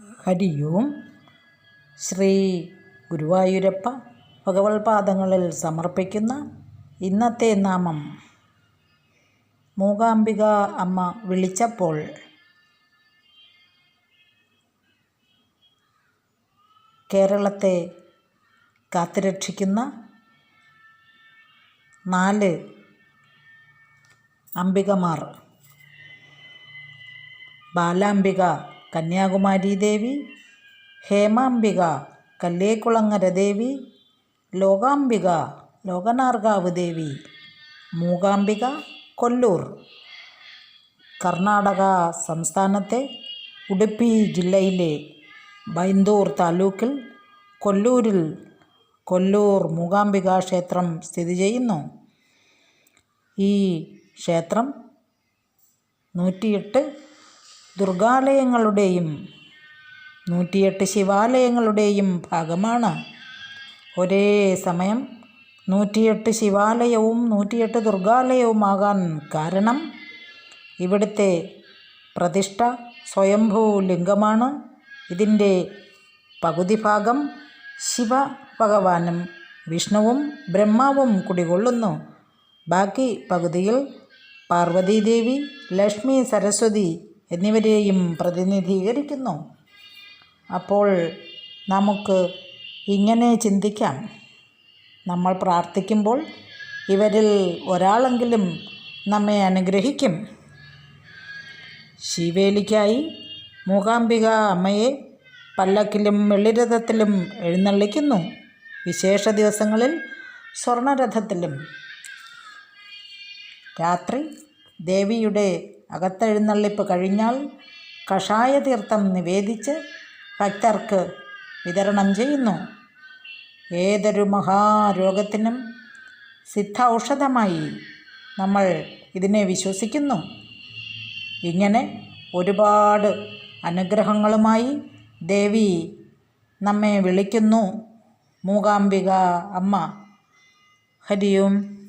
ഹരിയും ശ്രീ ഗുരുവായൂരപ്പ ഭഗവത്പാദങ്ങളിൽ സമർപ്പിക്കുന്ന ഇന്നത്തെ നാമം മൂകാംബിക അമ്മ വിളിച്ചപ്പോൾ കേരളത്തെ കാത്തുരക്ഷിക്കുന്ന നാല് അംബികമാർ. ബാലാംബിക കന്യാകുമാരി ദേവി ഹേമാംബിക കല്ലേക്കുളങ്ങര ദേവി ലോകാംബിക ലോകനാർഗാവ് ദേവി മൂകാംബിക കൊല്ലൂർ. കർണാടക സംസ്ഥാനത്തെ ഉടുപ്പി ജില്ലയിലെ ബൈന്ദൂർ താലൂക്കിൽ കൊല്ലൂരിൽ കൊല്ലൂർ മൂകാംബിക ക്ഷേത്രം സ്ഥിതി ചെയ്യുന്നു. ഈ ക്ഷേത്രം നൂറ്റിയെട്ട് ദുർഗാലയങ്ങളുടെയും നൂറ്റിയെട്ട് ശിവാലയങ്ങളുടെയും ഭാഗമാണ്. ഒരേ സമയം നൂറ്റിയെട്ട് ശിവാലയവും നൂറ്റിയെട്ട് ദുർഗാലയവുമാകാൻ കാരണം ഇവിടുത്തെ പ്രതിഷ്ഠ സ്വയംഭൂ ലിംഗമാണ്. ഇതിന്റെ പകുതി ഭാഗം ശിവ ഭഗവാനും വിഷ്ണുവും ബ്രഹ്മാവും കുടികൊള്ളുന്നു. ബാക്കി പകുതിയിൽ പാർവതീദേവി ലക്ഷ്മി സരസ്വതി എന്നിവരെയും പ്രതിനിധീകരിക്കുന്നു. അപ്പോൾ നമുക്ക് ഇങ്ങനെ ചിന്തിക്കാം. നമ്മൾ പ്രാർത്ഥിക്കുമ്പോൾ ഇവരിൽ ഒരാളെങ്കിലും നമ്മെ അനുഗ്രഹിക്കും. ശിവേലിക്കായി മൂകാംബിക അമ്മയെ പല്ലക്കിലും വെള്ളിരഥത്തിലും എഴുന്നള്ളിക്കുന്നു. വിശേഷ ദിവസങ്ങളിൽ സ്വർണരഥത്തിലും. രാത്രി ദേവിയുടെ അകത്തെഴുന്നള്ളിപ്പ് കഴിഞ്ഞാൽ കഷായ തീർത്ഥം നിവേദിച്ച് ഭക്തർക്ക് വിതരണം ചെയ്യുന്നു. ഏതൊരു മഹാരോഗത്തിനും സിദ്ധ ഔഷധമായി നമ്മൾ ഇതിനെ വിശ്വസിക്കുന്നു. ഇങ്ങനെ ഒരുപാട് അനുഗ്രഹങ്ങളുമായി ദേവി നമ്മെ വിളിക്കുന്നു. മൂകാംബിക അമ്മ. ഹരിയും.